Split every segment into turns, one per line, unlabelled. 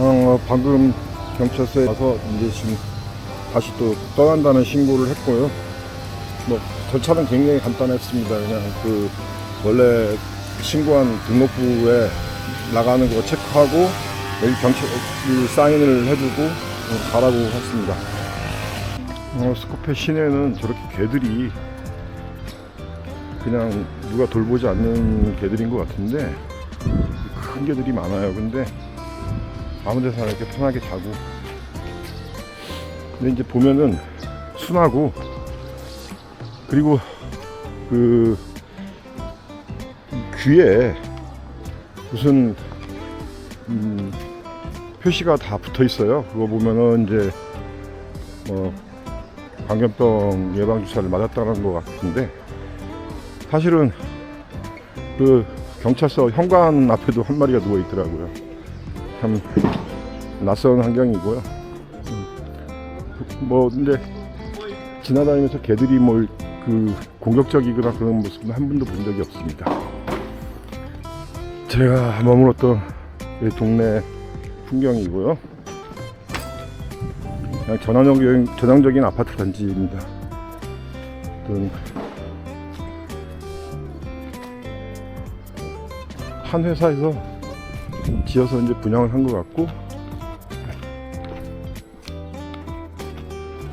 어, 방금 경찰서에 와서 이제 지금 다시 또 떠난다는 신고를 했고요. 뭐 절차는 굉장히 간단했습니다. 그냥 그 원래 신고한 등록부에 나가는 거 체크하고 여기 경찰 이 사인을 해주고 어, 가라고 했습니다. 어, 스코페 시내는 저렇게 개들이 그냥 누가 돌보지 않는 개들인 것 같은데 큰 개들이 많아요. 근데 아무 데서나 이렇게 편하게 자고 근데 이제 보면은 순하고 그리고 그 귀에 무슨 음, 표시가 다 붙어 있어요. 그거 보면은 이제 뭐 광견병 예방 주사를 맞았다는 것 같은데 사실은 그 경찰서 현관 앞에도 한 마리가 누워 있더라고요. 참 낯선 환경이고요. 음, 뭐 근데 지나다니면서 개들이 뭘 그 공격적이거나 그런 모습은 한 번도 본 적이 없습니다. 제가 머물렀던 이 동네 풍경이고요. 그냥 전형적인, 전형적인 아파트 단지입니다. 한 회사에서 지어서 이제 분양을 한 것 같고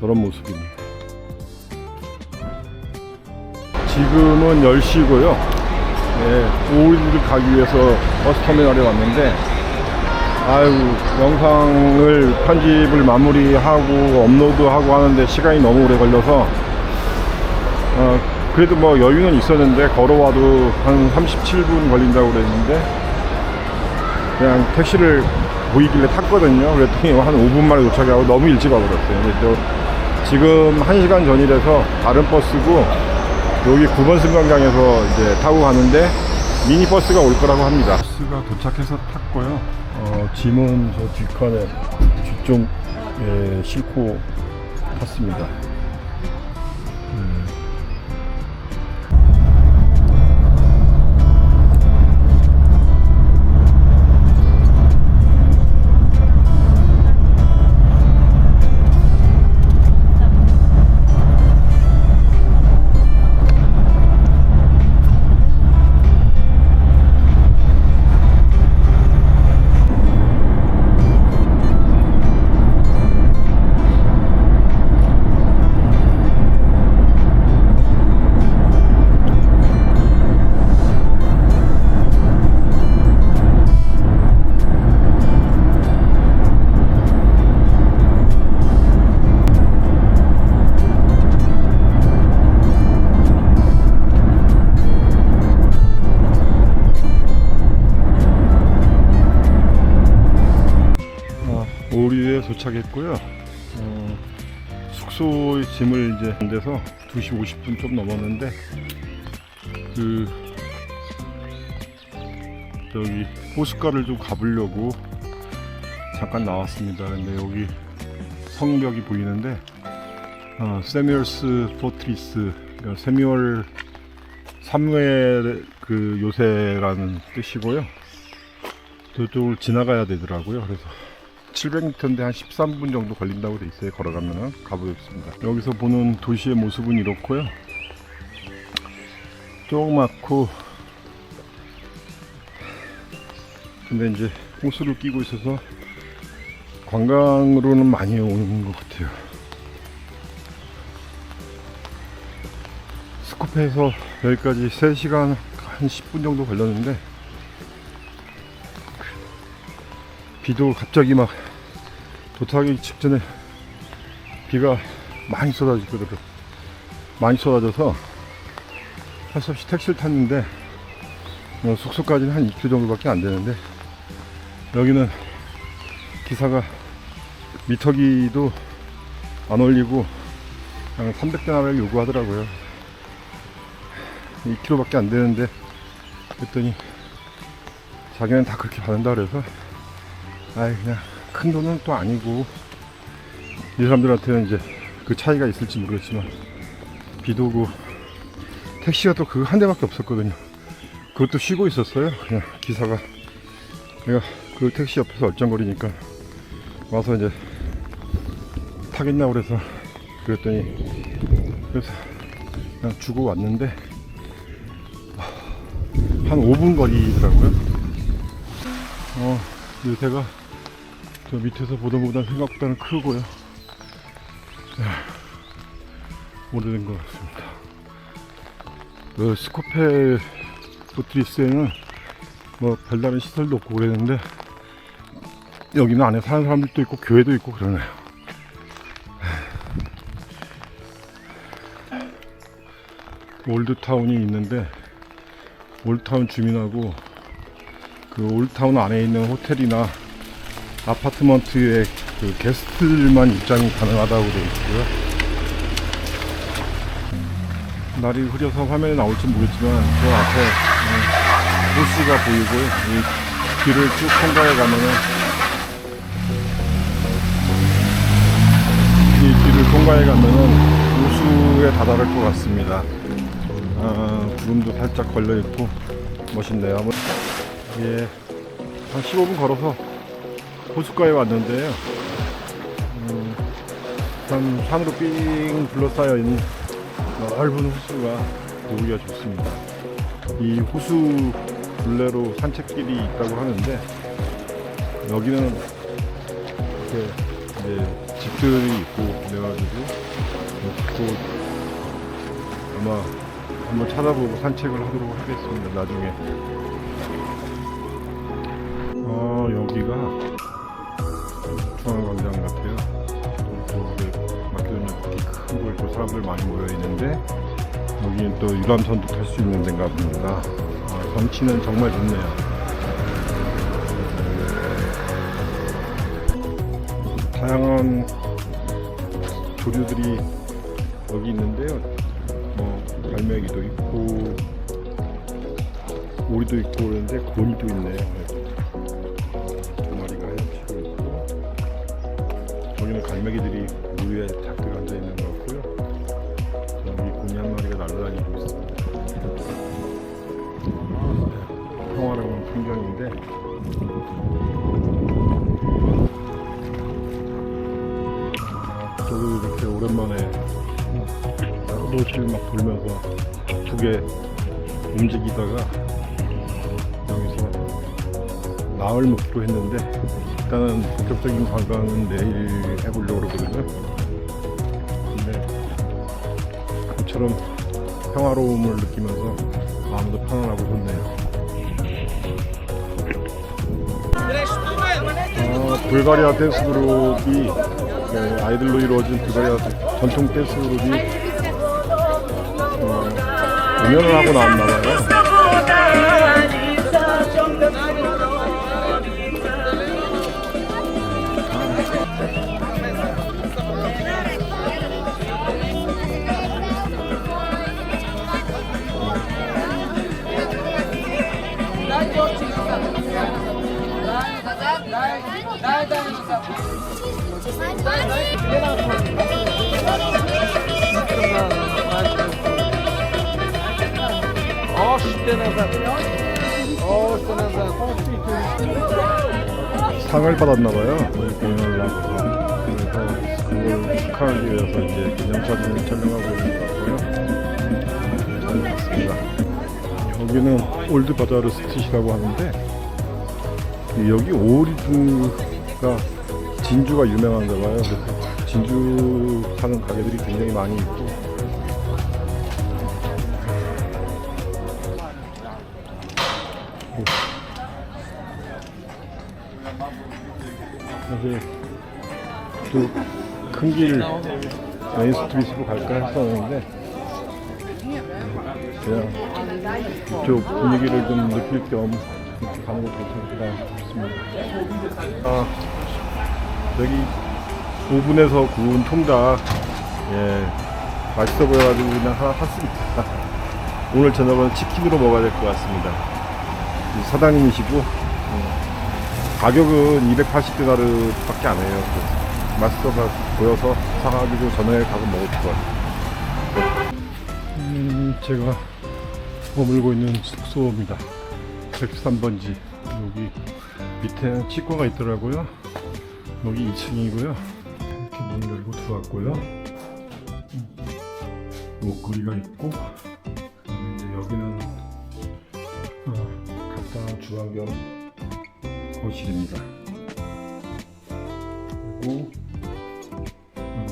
저런 모습입니다. 지금은 10시고요. 네, 오일을 가기 위해서 버스터미널에 왔는데 아유 영상을 편집을 마무리하고 업로드하고 하는데 시간이 너무 오래 걸려서 어, 그래도 뭐 여유는 있었는데 걸어와도 한 37분 걸린다고 그랬는데 그냥 택시를 보이길래 탔거든요. 그랬더니 한 5분 만에 도착하고 너무 일찍 와버렸어요. 지금 1시간 전이라서 다른 버스고 여기 9번 승강장에서 이제 타고 가는데 미니버스가 올 거라고 합니다. 버스가 도착해서 탔고요. 어, 짐은 저 뒷칸에 뒤쪽에 싣고 탔습니다. 아, 오리에 도착했고요. 어, 숙소에 짐을 이제 안 돼서 2시 50분 좀 넘었는데 그 저기 호숫가를 좀 가보려고 잠깐 나왔습니다. 근데 여기 성벽이 보이는데 어, 세미얼스 포트리스 세미얼 삼무의 그 요새라는 뜻이고요. 저쪽을 지나가야 되더라고요. 그래서 700m인데 한 13분 정도 걸린다고 돼 있어요. 걸어가면은 가보겠습니다. 여기서 보는 도시의 모습은 이렇고요. 조그맣고 근데 이제 호수를 끼고 있어서 관광으로는 많이 오는 것 같아요. 스코페에서 여기까지 3시간 한 10분 정도 걸렸는데 비도 갑자기 막 도착하기 직전에 비가 많이 쏟아지거든요. 많이 쏟아져서 할 수 없이 택시를 탔는데 어, 숙소까지는 한 2km 정도밖에 안 되는데 여기는 기사가 미터기도 안 올리고 그냥 300대나를 요구하더라고요. 2km밖에 안 되는데 그랬더니 자기는 다 그렇게 받는다 그래서 아이 그냥 큰 돈은 또 아니고 이 사람들한테는 이제 그 차이가 있을지 모르겠지만 비도 오고 택시가 또 그거 한 대밖에 없었거든요 그것도 쉬고 있었어요 그냥 기사가 내가 그 택시 옆에서 얼쩡거리니까 와서 이제 타겠냐고 그래서 그랬더니 그래서 그냥 주고 왔는데 한 5분 거리더라고요. 어, 요새가 저 밑에서 보던 것보다 생각보다는 크고요. 네, 오래된 것 같습니다. 그 스코펠 포트리스에는 뭐 별다른 시설도 없고 그랬는데 여기는 안에 사는 사람들도 있고 교회도 있고 그러네요. 올드타운이 있는데 올드타운 주민하고 그 올드타운 안에 있는 호텔이나 아파트먼트의 그 게스트들만 입장이 가능하다고 되어 있고요. 날이 흐려서 화면에 나올지 모르겠지만 저 앞에 음, 호수가 보이고요. 이 길을 쭉 통과해 가면은 이 길을 통과해 가면은 호수에 다다를 것 같습니다. 아, 구름도 살짝 걸려 있고 멋있네요. 예, 한 15분 걸어서 호숫가에 왔는데요. 음, 참 산으로 삥 둘러싸여 있는 넓은 호수가 보기가 좋습니다. 이 호수 둘레로 산책길이 있다고 하는데 여기는 이렇게 이제 집들이 있고 그래가지고 또 아마 한번 찾아보고 산책을 하도록 하겠습니다. 나중에. 어 여기가 사람들 많이 모여 있는데 여기는 또 유람선도 탈 수 있는 데인가 봅니다. 아, 경치는 정말 좋네요. 다양한 조류들이 여기 있는데요. 뭐 갈매기도 있고 오리도 있고 그런데 고니도 있네요. 두 마리가 헤엄치고 있고 저기는 갈매기들이 물 위에 작들 도시를 막 돌면서 바쁘게 움직이다가 여기서 나흘 묵기로 했는데 일단은 본격적인 관광은 내일 해보려고 그러거든요. 근데 그처럼 평화로움을 느끼면서 마음도 편안하고 좋네요. 어, 불가리아 댄스 그룹이 그 아이들로 이루어진 불가리아 전통 댄스 그룹이 어, 공연을 하고 나왔나 봐요.
O, jeszcze nazad.
상을 받았나 봐요. 이 공연을 하고서. 그래서 그걸 축하하기 위해서 이제 기념사진을 촬영하고 있는 것 같고요. 잘 봤습니다. 여기는 올드 바자르 스트릿이라고 하는데 여기 오리드가 진주가 유명한가 봐요. 진주 파는 가게들이 굉장히 많이 있고 사실 또큰길 메인 스트리트로 갈까 했었는데 그냥 이쪽 분위기를 좀 느낄 겸 가는 것도 괜찮다 싶습니다. 아 여기 오븐에서 구운 통닭 예 맛있어 보여가지고 그냥 하나 샀습니다. 오늘 저녁은 치킨으로 먹어야 될 것 같습니다. 이 사장님이시고 음, 가격은 280달러 밖에 안 해요. 그래서 맛있어 보여서 사가지고 저녁에 가서 먹을 것 같아요. 음, 제가 머물고 있는 숙소입니다. 113번지. 여기 밑에 치과가 있더라고요. 여기 2층이고요. 이렇게 문 열고 들어왔고요. 옷걸이가 있고, 그다음에 이제 여기는 어, 간단한 주방 겸 거실입니다. 그리고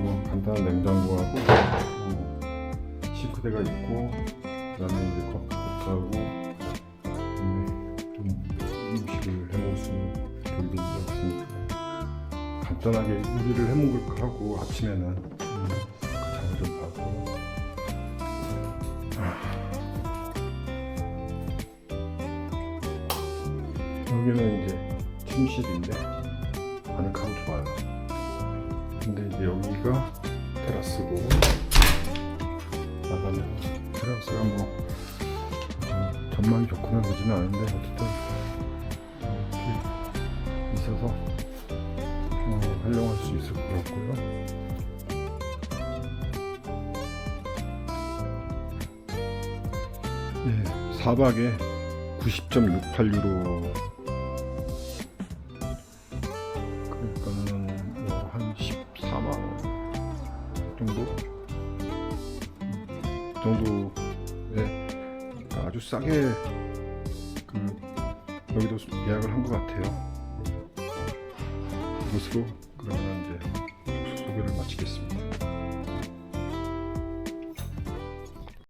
뭐 간단한 냉장고하고 어, 싱크대가 있고, 그다음에 이제 돌도 있으니까. 간단하게 요리를 해먹을까 하고 아침에는 음, 그 장을 좀 봐서 아. 여기는 이제 침실인데 아늑하고 좋아요 근데 이제 여기가 테라스고 나가는 테라스가 뭐 어, 전망이 좋거나 그러지는 않은데 어쨌든 이렇게 있어서 어, 활용할 수 있을 것 같고요. 예, 4박에 90.68유로. 정도에 그러니까 아주 싸게 그 여기도 예약을 한 것 같아요. 이것으로 그러면 이제 소개를 마치겠습니다.